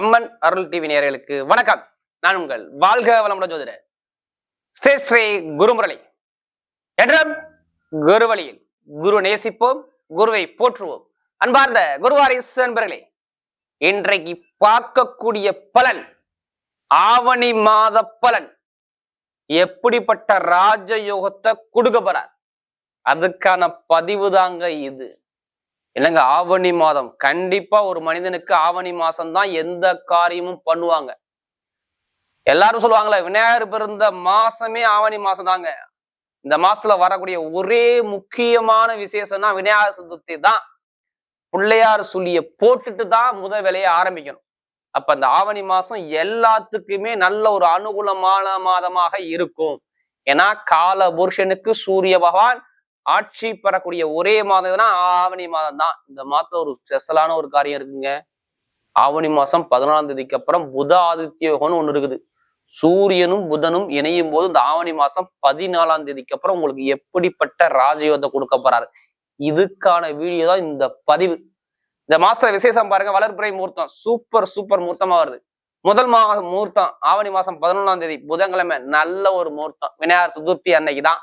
அம்மன் அருள் TV நேர்களுக்கு வணக்கம். நான் உங்கள் வாழ்க வளமுடன் ஜோதிடர் ஸ்ரீ ஸ்ரீ குருமுரளி. என்றும் குரு வழியில் குரு நேசிப்போம் குருவை போற்றுவோம். அன்பார்ந்த குருவாரிஸ் அன்பர்களே இன்றைக்கு பார்க்கக்கூடிய பலன் ஆவணி மாத பலன். எப்படிப்பட்ட ராஜயோகத்தை கொடுக்க போறார்? அதுக்கான பதிவு தாங்க இது. இல்லைங்க ஆவணி மாதம். கண்டிப்பா ஒரு மனிதனுக்கு ஆவணி மாசம் தான் எந்த காரியமும் பண்ணுவாங்க. எல்லாரும் சொல்லுவாங்களே விநாயகர் பிறந்த மாசமே ஆவணி மாசம் தாங்க இந்த மாசத்துல வரக்கூடிய ஒரே முக்கியமான விசேஷம்னா விநாயகர் சதுர்த்தி தான். பிள்ளையார் சொல்லிய போட்டுட்டு தான் முத வேலையை ஆரம்பிக்கணும். அப்ப அந்த ஆவணி மாசம் எல்லாத்துக்குமே நல்ல ஒரு அனுகூலமான மாதமாக இருக்கும். ஏன்னா கால புருஷனுக்கு சூரிய பகவான் ஆட்சி பெறக்கூடிய ஒரே மாதம் எதுனா ஆவணி மாதம் தான். இந்த மாதத்துல ஒரு ஸ்பெஷலான ஒரு காரியம் இருக்குங்க. ஆவணி மாசம் பதினாலாம் தேதிக்கு அப்புறம் புத ஆதித்ய யோகம்னு ஒன்று இருக்குது. சூரியனும் புதனும் இணையும் போது இந்த ஆவணி மாசம் பதினாலாம் தேதிக்கு அப்புறம் உங்களுக்கு எப்படிப்பட்ட ராஜயோகத்தை கொடுக்க போறாரு? இதுக்கான வீடியோ தான் இந்த பதிவு. இந்த மாசத்துல விசேஷம் பாருங்க வளர்பிறை முகூர்த்தம். சூப்பர் சூப்பர் முகூர்த்தமா வருது. முதல் மாதம் முகூர்த்தம் ஆவணி மாசம் பதினொன்றாம் தேதி புதன்கிழமை நல்ல ஒரு முகூர்த்தம். விநாயகர் சதுர்த்தி அன்னைக்கு தான்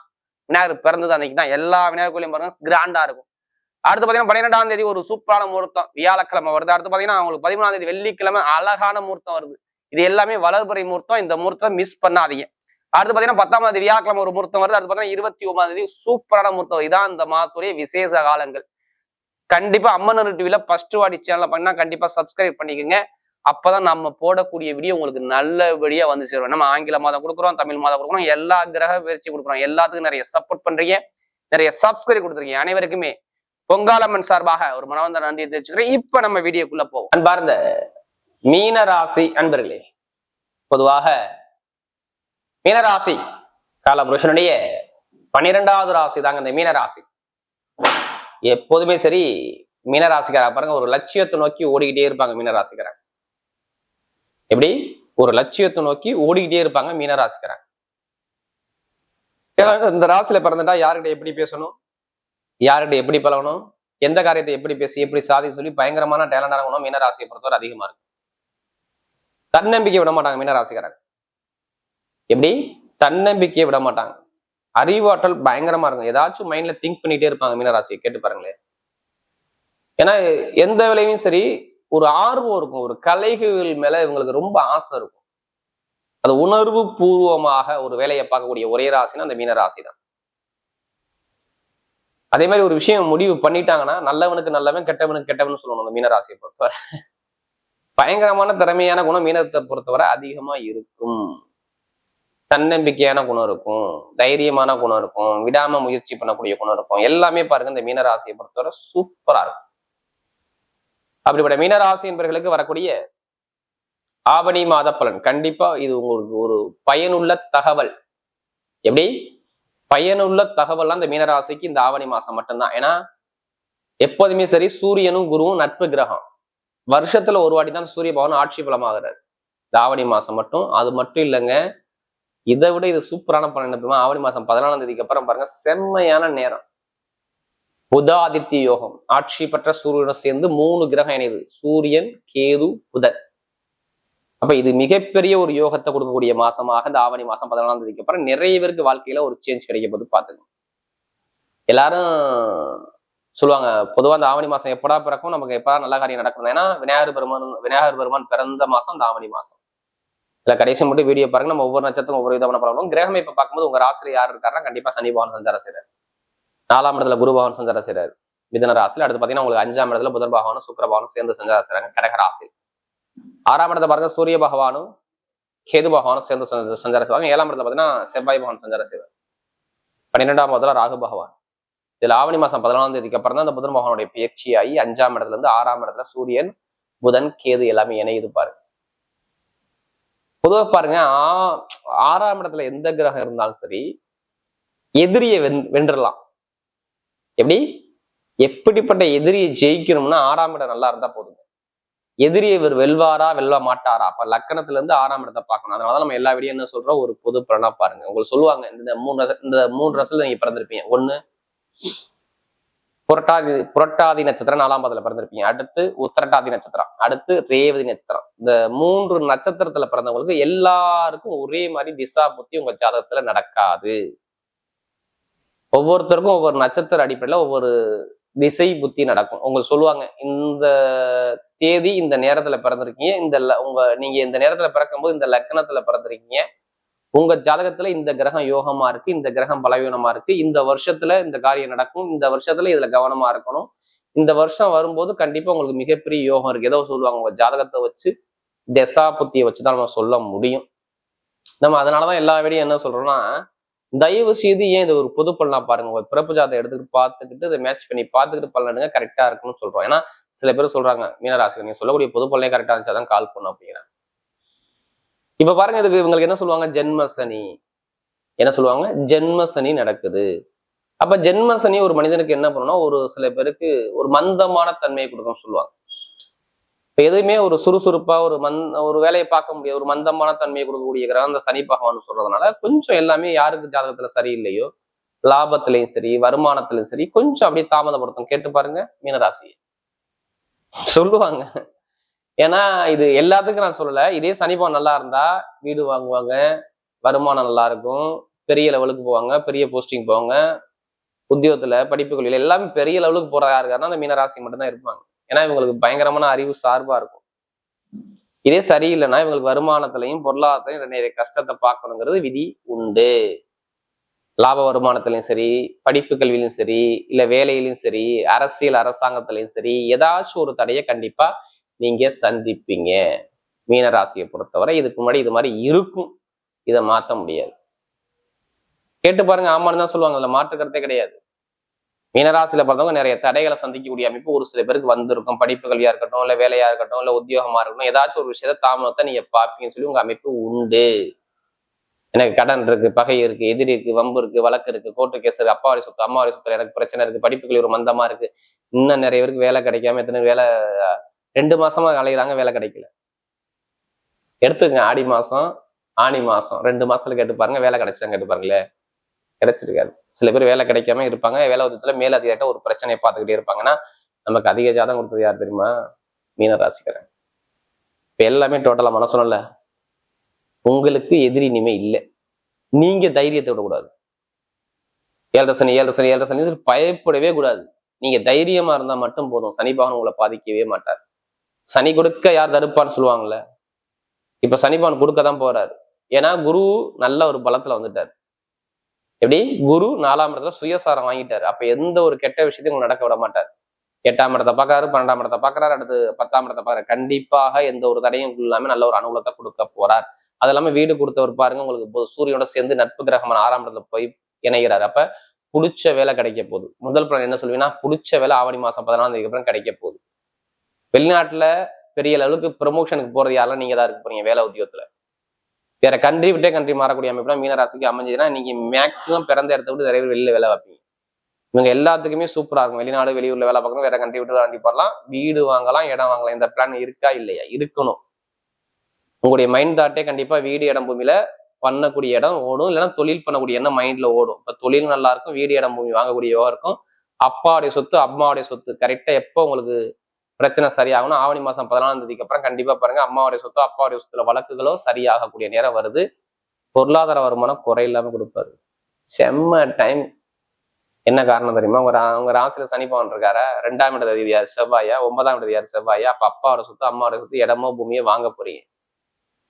விநாயகர் பிறந்தது அன்னைக்கு தான் எல்லா விநாயகர் கோயிலையும் பாருங்க கிராண்டா இருக்கும். அடுத்து பாத்தீங்கன்னா பன்னிரெண்டாம் தேதி ஒரு சூப்பரான முகூர்த்தம் வியாழக்கிழமை வருது. அடுத்து பாத்தீங்கன்னா அவங்களுக்கு பதிமூணாம் தேதி வெள்ளிக்கிழமை அழகான முகூர்த்தம் வருது. இது எல்லாமே வளர்பறை முகூர்த்தம். இந்த முகூர்த்தம் மிஸ் பண்ணாதீங்க. அடுத்து பாத்தீங்கன்னா பத்தாம் தேதி வியாழக்கிழமை ஒரு முகூர்த்தம் வருது. அடுத்து பாத்தீங்கன்னா இருபத்தி ஒன்பதாம் தேதி சூப்பரான முகூர்த்தம். இதான் இந்த மாதத்துடைய விசேஷ காலங்கள். கண்டிப்பா அம்மன் டிவில ஃபர்ஸ்ட் வாடி சேனலை பண்ணா கண்டிப்பா சப்ஸ்கிரைப் பண்ணிக்கோங்க. அப்பதான் நம்ம போடக்கூடிய வீடியோ உங்களுக்கு நல்லபடியா வந்து சேரும். நம்ம ஆங்கில மாதம் கொடுக்குறோம் தமிழ் மாதம் கொடுக்குறோம் எல்லா கிரக பயிற்சி கொடுக்குறோம். எல்லாத்துக்கும் நிறைய சப்போர்ட் பண்றீங்க. நிறைய சப்ஸ்கிரைப் கொடுத்துருக்கீங்க. அனைவருக்குமே பொங்காலம்மன் சார்பாக ஒரு மனவந்த நன்றியை தெரிவிச்சுக்கிறேன். இப்ப நம்ம வீடியோக்குள்ள போவோம். அன்பார்ந்த மீன ராசி அன்பர்களே பொதுவாக மீனராசி காலபுருஷனுடைய பன்னிரெண்டாவது ராசி தாங்க இந்த மீனராசி. எப்போதுமே சரி மீனராசிக்காரா பாருங்க ஒரு லட்சியத்தை நோக்கி ஓடிக்கிட்டே இருப்பாங்க மீனராசிக்காரங்க. எப்படி? ஒரு லட்சியத்தை நோக்கி ஓடிக்கிட்டே இருப்பாங்க மீனராசிக்காரங்க. ஏன்னா, இந்த ராசியில பிறந்துட்டா யார்கிட்ட எப்படி பேசணும்? யார்கிட்ட எப்படி பழகணும்? எந்த காரியத்தை எப்படி பேசி எப்படி சாதி சொல்லி பயங்கரமான டேலண்டான குணம் மீனராசியை பொறுத்தவரை அதிகமா இருக்கும் தன்னம்பிக்கை விட மாட்டாங்க மீனராசிக்காரங்க. எப்படி? தன்னம்பிக்கையை விட மாட்டாங்க. அறிவாற்றல் பயங்கரமா இருக்கும். ஏதாச்சும் மைண்ட்ல திங்க் பண்ணிட்டே இருப்பாங்க மீனராசியை. கேட்டு பாருங்களேன். ஏன்னா எந்த வேலையும் சரி ஒரு ஆர்வம் இருக்கும். ஒரு கலைகள் மேல இவங்களுக்கு ரொம்ப ஆசை இருக்கும். அது உணர்வு பூர்வமாக ஒரு வேலையை பார்க்கக்கூடிய ஒரே ராசினா அந்த மீன ராசி தான் அதே மாதிரி ஒரு விஷயம் முடிவு பண்ணிட்டாங்கன்னா நல்லவனுக்கு நல்லவன் கெட்டவனுக்கு கெட்டவன் சொல்லணும் அந்த மீனராசியை பொறுத்தவரை. பயங்கரமான திறமையான குணம் மீனத்தை பொறுத்தவரை அதிகமா இருக்கும். தன்னம்பிக்கையான குணம் இருக்கும். தைரியமான குணம் இருக்கும். விடாம முயற்சி பண்ணக்கூடிய குணம் இருக்கும். எல்லாமே பாருங்க இந்த மீனராசியை பொறுத்தவரை சூப்பரா இருக்கும். அப்படிப்பட்ட மீனராசி என்பவர்களுக்கு வரக்கூடிய ஆவணி மாத பலன். கண்டிப்பா இது உங்களுக்கு ஒரு பயனுள்ள தகவல். எப்படி? பயனுள்ள தகவல்லாம் இந்த மீனராசிக்கு இந்த ஆவணி மாசம் மட்டும்தான். ஏன்னா எப்போதுமே சரி சூரியனும் குருவும் நட்பு கிரகம். வருஷத்துல ஒரு வாட்டி தான் சூரிய பகவான் ஆட்சி பலமாகிறார். இந்த ஆவணி மாசம் மட்டும். அது மட்டும் இல்லைங்க. இதை விட இது சூப்பரான பலன். என்ன ஆவணி மாசம் பதினாலாம் தேதிக்கு அப்புறம் பாருங்க செம்மையான நேரம். புதாதித்ய யோகம். ஆட்சி பெற்ற சூரியனுடன் சேர்ந்து மூணு கிரகம் இணைவு சூரியன் கேது புதன். அப்ப இது மிகப்பெரிய ஒரு யோகத்தை கொடுக்கக்கூடிய மாசமாக இந்த ஆவணி மாசம் பதினாலாம் தேதிக்கு அப்புறம் நிறைய பேருக்கு வாழ்க்கையில ஒரு சேஞ்ச் கிடைக்க போது பாத்துக்கணும் எல்லாரும் சொல்லுவாங்க பொதுவாக அந்த ஆவணி மாசம் எப்படா பிறக்கும்? நமக்கு எப்படா நல்ல காரியம் நடக்கும் ஏன்னா விநாயகர் பெருமான் விநாயகர் பெருமான் பிறந்த மாசம் இந்த ஆவணி மாசம். இல்ல கடைசி மட்டும் வீடியோ பாருங்க. நம்ம ஒவ்வொரு நட்சத்திரம் ஒவ்வொரு விதமான பலனும் கிரகம் இப்ப பார்க்கும்போது உங்க ராசிரியர் யார் இருக்காருன்னா கண்டிப்பா சனி பகவான் சஞ்சார நாலாம் இடத்துல குரு பகவான் சஞ்சார செய்றாரு. மிதன ராசியில் அடுத்து பாத்தீங்கன்னா உங்களுக்கு அஞ்சாம் இடத்துல புதன் பகவானும் சுக்கர பகவானும் சேர்ந்து சஞ்சாரம் செய்கிறாங்க கடக ராசி ஆறாம் இடத்துல பாருங்க சூரிய பகவானும் கேது பகவானும் சேர்ந்து சஞ்சாரம் சஞ்சார செய்வாங்க. ஏழாம் இடத்துல பாத்தீங்கன்னா செவ்வாய் பகவான் சஞ்சாரம் செய்வார். பன்னிரெண்டாம் இடத்துல ராகு பகவான். இதுல ஆவணி மாசம் பதினாலாம் தேதிக்கு அப்புறம் தான் அந்த புதன் பகவானுடைய பயிற்சியாகி அஞ்சாம் இடத்துல இருந்து ஆறாம் இடத்துல சூரியன் புதன் கேது எல்லாமே இணையுது பாருங்க பொதுவாக பாருங்க ஆறாம் இடத்துல எந்த கிரகம் இருந்தாலும் சரி எதிரியை வென் வென்றலாம் எப்படி? எப்படிப்பட்ட எதிரியை ஜெயிக்கணும்னா ஆறாம் இடம் நல்லா இருந்தா போதுங்க. எதிரியை இவர் வெல்வாரா வெல்ல மாட்டாரா? அப்ப லக்கணத்துல இருந்து ஆறாம் இடத்தை பார்க்கணும். அதனால நம்ம எல்லா வீடியும் என்ன சொல்றோம்? ஒரு பொது பலனா பாருங்க. உங்களுக்கு சொல்லுவாங்க இந்த மூணு இந்த மூணு ரசத்துல நீங்க பிறந்திருப்பீங்க. ஒண்ணு புரட்டாதி புரட்டாதி நட்சத்திரம் நாலாம் பாதத்துல பிறந்திருப்பீங்க. அடுத்து உத்தரட்டாதி நட்சத்திரம். அடுத்து ரேவதி நட்சத்திரம். இந்த மூன்று நட்சத்திரத்துல பிறந்தவங்களுக்கு எல்லாருக்கும் ஒரே மாதிரி திசா புத்தி உங்க ஜாதகத்துல நடக்காது. ஒவ்வொருத்தருக்கும் ஒவ்வொரு நட்சத்திர அடிப்படையில் ஒவ்வொரு திசை புத்தி நடக்கும். உங்களுக்கு சொல்லுவாங்க இந்த தேதி இந்த நேரத்துல பிறந்திருக்கீங்க இந்த உங்க நீங்க இந்த நேரத்துல பிறக்கும்போது இந்த லக்னத்துல பிறந்திருக்கீங்க. உங்க ஜாதகத்துல இந்த கிரகம் யோகமா இருக்கு இந்த கிரகம் பலவீனமா இருக்கு. இந்த வருஷத்துல இந்த காரியம் நடக்கும் இந்த வருஷத்துல இதுல கவனமா இருக்கணும். இந்த வருஷம் வரும்போது கண்டிப்பா உங்களுக்கு மிகப்பெரிய யோகம் இருக்கு. ஏதோ சொல்லுவாங்க உங்க ஜாதகத்தை வச்சு தசா புத்தியை வச்சுதான் நம்ம சொல்ல முடியும். நம்ம அதனாலதான் எல்லா வீடியும் என்ன சொல்றோம்னா தயவு செய்து ஏன் இது ஒரு பொது பலனா பாருங்க. ஒரு பிறப்பு ஜாதகம் எடுத்துக்கிட்டு பார்த்துக்கிட்டு இதை மேட்ச் பண்ணி பார்த்துக்கிட்டு பலனுங்க கரெக்டா இருக்கும்னு சொல்றோம். ஏன்னா சில பேர் சொல்றாங்க மீனராசி நீங்க சொல்லக்கூடிய பொது பலனே கரெக்டா இருந்துச்சாதான் கால் பண்ணும் அப்படிங்கிறேன் இப்ப பாருங்க இதுக்கு இவங்களுக்கு என்ன சொல்லுவாங்க? ஜென்ம சனி என்ன சொல்லுவாங்க? ஜென்ம சனி நடக்குது. அப்ப ஜென்மசனி ஒரு மனிதனுக்கு என்ன பண்ணும்னா ஒரு சில பேருக்கு ஒரு மந்தமான தன்மையை கொடுக்கும்னு சொல்லுவாங்க. இப்போ எதுவுமே ஒரு சுறுசுறுப்பாக ஒரு மந் ஒரு வேலையை பார்க்க முடியாது. ஒரு மந்தமான தன்மையை கொடுக்கக்கூடிய கிரகம் அந்த சனி பகவான் சொல்றதுனால கொஞ்சம் எல்லாமே யாருக்கு ஜாதகத்தில் சரியில்லையோ லாபத்திலையும் சரி வருமானத்திலையும் சரி கொஞ்சம் அப்படியே தாமதப்படுத்தும் கேட்டு பாருங்க மீனராசி சொல்லுவாங்க. ஏன்னா இது எல்லாத்துக்கும் நான் சொல்லலை. இதே சனிபவன் நல்லா இருந்தா வீடு வாங்குவாங்க வருமானம் நல்லா இருக்கும் பெரிய லெவலுக்கு போவாங்க பெரிய போஸ்டிங் போவாங்க உத்தியோகத்துல படிப்புகளில் எல்லாமே பெரிய லெவலுக்கு போற யாருக்காருன்னா அந்த மீனராசி மட்டும்தான் இருப்பாங்க. ஏன்னா இவங்களுக்கு பயங்கரமான அறிவு சார்பா இருக்கும். இதே சரியில்லைன்னா இவங்களுக்கு வருமானத்திலையும் பொருளாதாரத்திலையும் நிறைய கஷ்டத்தை பார்க்கணுங்கிறது விதி உண்டு. லாப வருமானத்திலையும் சரி படிப்பு கல்வியிலும் சரி இல்ல வேலையிலும் சரி அரசியல் அரசாங்கத்திலையும் சரி ஏதாச்சும் ஒரு தடையை கண்டிப்பா நீங்க சந்திப்பீங்க. மீனராசியை பொறுத்தவரை இதுக்கு முன்னாடி இது மாதிரி இருக்கும். இதை மாத்த முடியாது. கேட்டு பாருங்க ஆமான்னு தான் சொல்லுவாங்க அதில் மாற்றுக்கிறதே கிடையாது. மீனராசியில பிறந்தவங்க நிறைய தடைகளை சந்திக்கக்கூடிய அமைப்பு ஒரு சில பேருக்கு வந்திருக்கும். படிப்பு கல்வியா இருக்கட்டும் இல்ல வேலையா இருக்கட்டும் இல்ல உத்தியோகமா இருக்கட்டும் ஏதாச்சும் ஒரு விஷயத்த தாமதத்தை நீங்க பார்ப்பீங்கன்னு சொல்லி உங்க அமைப்பு உண்டு. எனக்கு கடன் இருக்கு பகை இருக்கு எதிரி இருக்கு வம்பு இருக்கு வழக்கு இருக்கு கோர்ட்டு கேஸ் இருக்கு அப்பாவாரி சொத்து அம்மாவாரி சொத்துல எனக்கு பிரச்சனை இருக்கு படிப்புகள் ஒரு மந்தமா இருக்கு. இன்னும் நிறைய பேருக்கு வேலை கிடைக்காம எத்தனை வேலை ரெண்டு மாசமா அலையிறாங்க வேலை கிடைக்கல. எடுத்துக்கங்க ஆடி மாசம் ஆனி மாசம் ரெண்டு மாசத்துல கேட்டு பாருங்க வேலை கிடைச்சா கேட்டு பாருங்களேன். கிடைச்சிருக்காது. சில பேர் வேலை கிடைக்காம இருப்பாங்க. வேலை உதத்துல மேலதிகாரிட்ட ஒரு பிரச்சனையை பார்த்துக்கிட்டே இருப்பாங்கன்னா நமக்கு அதிக ஜாதகம் கொடுத்தது யார் தெரியுமா? மீனராசிக்காரன் இப்ப எல்லாமே டோட்டலா மன உங்களுக்கு எதிரி இனிமே இல்லை. நீங்க தைரியத்தை விடக்கூடாது. ஏழரை சனி ஏழரை சனி ஏழரை சனி பயப்படவே கூடாது. நீங்க தைரியமா இருந்தா மட்டும் போதும். சனி பகவான் உங்களை பாதிக்கவே மாட்டார். சனி கொடுக்க யார் தடுப்பான்னு சொல்லுவாங்கல்ல. இப்ப சனி பகவான் கொடுக்க தான் போறாரு. ஏன்னா குரு நல்ல ஒரு பலத்துல வந்துட்டார். எப்படி? குரு நாலாம் இடத்துல சுயசாரம் வாங்கிட்டாரு. அப்ப எந்த ஒரு கெட்ட விஷயத்தையும் உங்களுக்கு நடக்க விட மாட்டார். எட்டாம் இடத்தை பார்க்கறாரு பன்னெண்டாம் இடத்தை பார்க்கறாரு அடுத்து பத்தாம் இடத்தை பார்க்கறாரு. கண்டிப்பாக எந்த ஒரு தடையும் இல்லாம நல்ல ஒரு அனுகூலத்தை கொடுக்க போறார். அது இல்லாம வீடு கொடுத்தவர் பாருங்க உங்களுக்கு சூரியனோட சேர்ந்து நட்பு கிரகமான ஆறாம் இடத்துல போய் இணைகிறாரு. அப்ப புடிச்ச வேலை கிடைக்க போகுது. முதல் பலன் என்ன சொல்லுவீங்கன்னா புடிச்ச வேலை ஆவணி மாசம் பதினாலாம் தேதிக்கு அப்புறம் கிடைக்க போகுது. வெளிநாட்டுல பெரிய அளவுக்கு ப்ரொமோஷனுக்கு போறது யாரெல்லாம்? நீங்க தான் இருக்க போறீங்க வேலை உத்தியோகத்துல. வேற கண்ட்ரி விட்டே கண்ட்ரி மாறக்கூடிய அமைப்புலாம் மீனராசிக்கு அமைஞ்சதுன்னா நீங்க மேக்சிமம் பிறந்த இடத்த விட்டு நிறைய வெளியில வேலை வைப்பீங்க இவங்க எல்லாத்துக்குமே சூப்பரா இருக்கும். வெளிநாடு வெளியூர்ல வேலை பார்க்கணும் வேற கண்ட்ரி விட்டு வண்டி போடலாம் வீடு வாங்கலாம் இடம் வாங்கலாம். இந்த பிளான் இருக்கா இல்லையா? இருக்கணும். உங்களுடைய மைண்ட் தாட்டே கண்டிப்பா வீடு இடம் பூமியில பண்ணக்கூடிய இடம் ஓடும். இல்லைன்னா தொழில் பண்ணக்கூடிய எண்ணம் மைண்ட்ல ஓடும். இப்ப தொழில் நல்லா இருக்கும் வீடு இடம் பூமி வாங்கக்கூடிய யோகம் இருக்கும். அப்பாவுடைய சொத்து அம்மாவுடைய சொத்து கரெக்டா எப்போ உங்களுக்கு பிரச்சனை சரியாகணும். ஆவணி மாசம் பதினாலாம் தேதிக்கு அப்புறம் கண்டிப்பா பாருங்க அம்மாவுடைய சொத்தோ அப்பாவுடைய சொத்துல வழக்குகளோ சரியாகக்கூடிய நேரம் வருது. பொருளாதார வருமானம் குறையில்லாம கொடுப்பாரு. செம்ம டைம் என்ன காரணம் தெரியுமா? உங்க உங்க ராசியில சனிபவன் ரெண்டாம் இடத்து அதிகார் செவ்வாயா? ஒன்பதாம் இடத்து யார்? செவ்வாயா? அப்ப அப்பாவோட சொத்து அம்மாவோட சொத்து இடமோ பூமியோ வாங்க போறீங்க.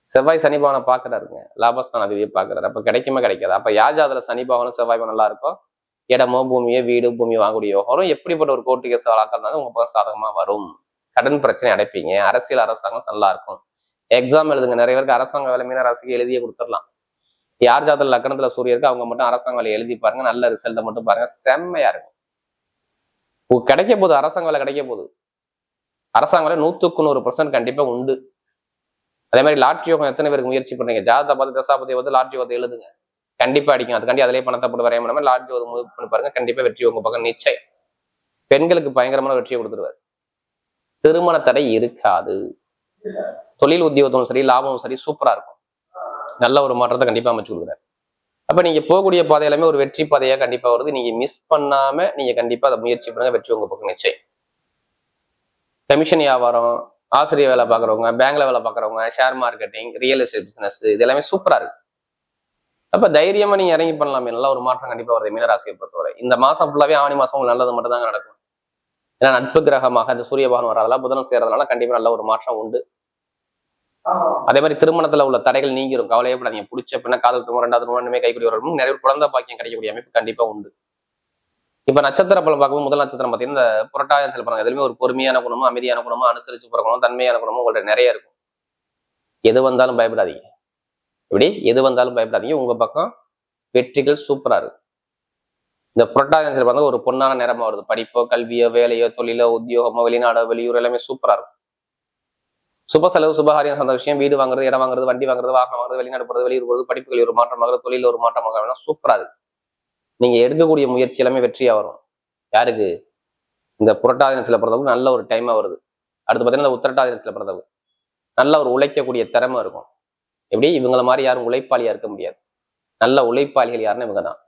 செவ்வாய் சனிபவனை பாக்குறாருங்க. லாபஸ்தான் அதிபதியை பாக்குறாரு. அப்ப கிடைக்குமே? கிடைக்காது? அப்ப யாஜாதுல சனி செவ்வாய் நல்லா இருக்கோ? இடமோ பூமியோ வீடு பூமியோ வாங்கக்கூடிய யோகம் வரும் எப்படிப்பட்ட ஒரு கோர்ட்டு கேஸ் வழக்கம் உங்க பக்கம் சாதகமா வரும். கடன் பிரச்சனை அடைப்பீங்க. அரசியல் அரசாங்கம் நல்லா இருக்கும். எக்ஸாம் எழுதுங்க. நிறைய பேருக்கு அரசாங்க வேலை மீன அரசுக்கு எழுதியே கொடுத்துடலாம். யார் ஜாதக லக்கணத்துல சூரிய இருக்கு அவங்க மட்டும் அரசாங்க வேலை எழுதி பாருங்க. நல்ல ரிசல்ட்டை மட்டும் பாருங்க. செம்மையா இருக்கும். கிடைக்க போகுது. அரசாங்க வேலை கிடைக்க போகுது. அரசாங்க வேலை நூத்துக்கு நூறு பர்சன்ட் கண்டிப்பா உண்டு. அதே மாதிரி லாட்ரி யோகம் எத்தனை பேருக்கு முயற்சி பண்ணுறீங்க ஜாதகத்தை பார்த்து தசாபதி வந்து லாட்ரி யோகத்தை எழுதுங்க. கண்டிப்பா அடிக்கும். அதுக்காண்டி அதிலே பணத்தை போட்டு வரைய முடியாமல் லாட்ரி ஒரு மூவ் பண்ணி பாருங்க. கண்டிப்பா வெற்றி உங்க பக்கம் நிச்சயம். பெண்களுக்கு பயங்கரமான வெற்றியை கொடுத்துருவாரு. திருமண தடை இருக்காது. தொழில் உத்தியோகத்தும் சரி லாபமும் சரி சூப்பரா இருக்கும். நல்ல ஒரு மாற்றத்தை கண்டிப்பா அமைச்சு கொடுக்குறாரு. அப்ப நீங்க போகக்கூடிய பாதை எல்லாமே ஒரு வெற்றி பாதையா கண்டிப்பா வருது. நீங்க மிஸ் பண்ணாம நீங்க கண்டிப்பா அதை முயற்சி பண்ணுங்க. வெற்றி உங்க பக்கம் நிச்சயம். கமிஷன் வியாபாரம் ஆசிரியர் வேலை பார்க்குறவங்க பேங்க்ல வேலை பார்க்குறவங்க share marketing real estate business இது எல்லாமே சூப்பரா இருக்கு. அப்ப தைரியமா நீங்க இறங்கி பண்ணலாமே. நல்ல ஒரு மாற்றம் கண்டிப்பா வருது மீனராசியை பொறுத்தவரை. இந்த மாசம் ஃபுல்லாவே ஆவணி மாசம் உங்களுக்கு நல்லது மட்டும் தாங்க நடக்கும். ஏன்னா நட்பு கிரகமாக இந்த சூரிய பகவான் வராதெல்லாம் புதனம் சேர்றதுனால கண்டிப்பா நல்ல ஒரு மாற்றம் உண்டு. அதே மாதிரி திருமணத்துல உள்ள தடைகள் நீங்கிரும். கவலையப்படாதீங்க. பிடிச்ச பின்ன காதல் திருமணம் ரெண்டாவது ரெண்டுமே கைக்குடி வரும். நிறைய குழந்தை பாக்கியம் கிடைக்கக்கூடிய அமைப்பு கண்டிப்பா உண்டு. இப்ப நட்சத்திர பலம் பார்க்கும்போது முதல் நட்சத்திரம் பார்த்தீங்கன்னா இந்த புரட்டாயத்தில் பாருங்க. எதுவுமே ஒரு பொறுமையான குணமும் அமைதியான குணமும் அனுசரிச்சு பிறக்கணும் தன்மையான குணமும் உங்கள்ட்ட நிறைய இருக்கும். எது வந்தாலும் பயப்படாதீங்க. இப்படி எது வந்தாலும் பயப்படாதீங்க. உங்க பக்கம் வெற்றிகள் சூப்பரா இருக்கு. இந்த புரட்டாயத்தில் பார்த்தா ஒரு பொன்னான நேரமா வருது. படிப்போ கல்வியோ வேலையோ தொழிலோ உத்தியோகமோ வெளிநாடோ வெளியூர் எல்லாமே சூப்பரா இருக்கும் சுப செலவு சுபகாரியம் சார்ந்த விஷயம் வீடு வாங்குறது இடம் வாங்குறது வண்டி வாங்குறது வாகனம் வாங்குறது வெளிநாடு போறது வெளியூர் போறது படிப்புகள் ஒரு மாற்றமாக தொழில ஒரு மாற்றமாக வேணும் சூப்பரா இருக்கு. நீங்க எடுக்கக்கூடிய முயற்சி எல்லாமே வெற்றியா வரும். யாருக்கு? இந்த புரட்டாதி நட்சத்திரத்துல பிறந்தவங்க நல்ல ஒரு டைமா வருது. அடுத்து பார்த்தீங்கன்னா இந்த உத்திரட்டாதி நட்சத்திரத்துல பிறந்தவங்க நல்ல ஒரு உழைக்கக்கூடிய திறமை இருக்கும். எப்படி? இவங்கள மாதிரி யாரும் உழைப்பாளியா இருக்க முடியாது. நல்ல உழைப்பாளிகள் யாருன்னு இவங்க தான்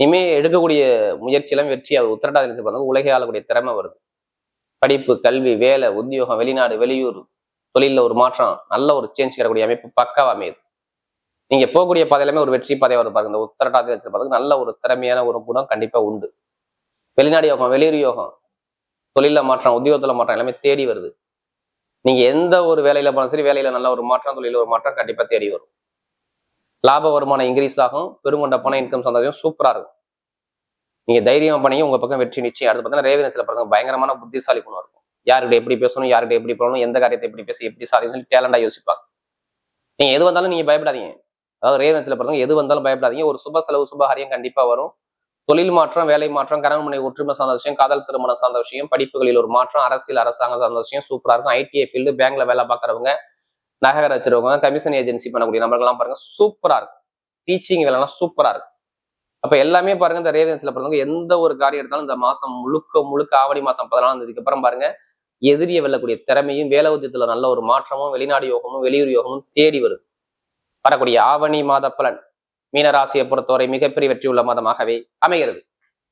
இனிமே எடுக்கக்கூடிய முயற்சியெல்லாம் வெற்றி அவர் உத்தரட்டா உத்திரட்டாதி நட்சத்திரத்துல பிறந்தவங்க உலகை ஆளக்கூடிய திறமை வருது. படிப்பு கல்வி வேலை உத்தியோகம் வெளிநாடு வெளியூர் தொழிலில் ஒரு மாற்றம் நல்ல ஒரு சேஞ்ச் கிடைக்கக்கூடிய அமைப்பு பக்காவா அமையுது. நீங்க போகக்கூடிய பாதையிலுமே ஒரு வெற்றி பாதையா வருது பாருங்க இந்த உத்தரட்டாதி பார்த்து நல்ல ஒரு திறமையான ஒரு குணம் கண்டிப்பா உண்டு. வெளிநாடு யோகம் வெளியூர் யோகம் தொழில மாற்றம் உத்தியோகத்துல மாற்றம் எல்லாமே தேடி வருது. நீங்க எந்த ஒரு வேலையில போனாலும் சரி வேலையில நல்ல ஒரு மாற்றம் தொழில ஒரு மாற்றம் கண்டிப்பா தேடி வரும். லாப வருமானம் இன்க்ரீஸ் ஆகும் பெருங்கொண்ட பணம் இன்கம் சந்தோஷம் சூப்பரா இருக்கும். நீங்க தைரியமா பண்ணீங்க உங்க பக்கம் வெற்றி நிச்சயம். அடுத்து பார்த்தீங்கன்னா ரேவனஸ்ல பாருங்க பயங்கரமான புத்திசாலி குணம் இருக்கும். யார்கிட்ட எப்படி பேசணும் யார்கிட்ட எப்படி போகணும் எந்த காரியத்தை எப்படி பேசி எப்படி சாதிக்கணும் டேலண்டா யோசிப்பாங்க. நீங்க எது வந்தாலும் நீங்க பயப்படாதீங்க. அதாவது ரேவன்ஸ்ல பாருங்க எது வந்தாலும் பயப்படாதீங்க. ஒரு சுப செலவு சுபகாரியம் கண்டிப்பா வரும். தொழில் மாற்றம் வேலை மாற்றம் கணவன் ஒற்றுமை சார்ந்த விஷயம் காதல் திருமணம் சார்ந்த விஷயம் படிப்புகளில் ஒரு மாற்றம் அரசியல் அரசாங்கம் சார்ந்த விஷயம் சூப்பராக இருக்கும். ஐடிஐ ஃபீல்டு பேங்க்ல வேலை பார்க்குறவங்க நகர வச்சிருக்கவங்க கமிஷன் ஏஜென்சி பண்ணக்கூடிய நபர்கள்லாம் பாருங்க சூப்பரா இருக்கும். டீச்சிங் வேலைலாம் சூப்பரா இருக்கும். அப்ப எல்லாமே பாருங்க இந்த ரேவன்ஸ்ல பிறந்தவங்க எந்த ஒரு காரியம் எடுத்தாலும் இந்த மாசம் முழுக்க முழுக்க ஆவணி மாசம் பதினாலாம் தேதிக்கு அப்புறம் பாருங்க எதிரிய வெல்லக்கூடிய திறமையும் வேலை உத்தியத்துல நல்ல ஒரு மாற்றமும் வெளிநாடு யோகமும் வெளியூர் யோகமும் தேடி வருது வரக்கூடிய ஆவணி மாத பலன். மீனராசியை பொறுத்தவரை மிகப்பெரிய வெற்றி உள்ள மாதமாகவே அமைகிறது.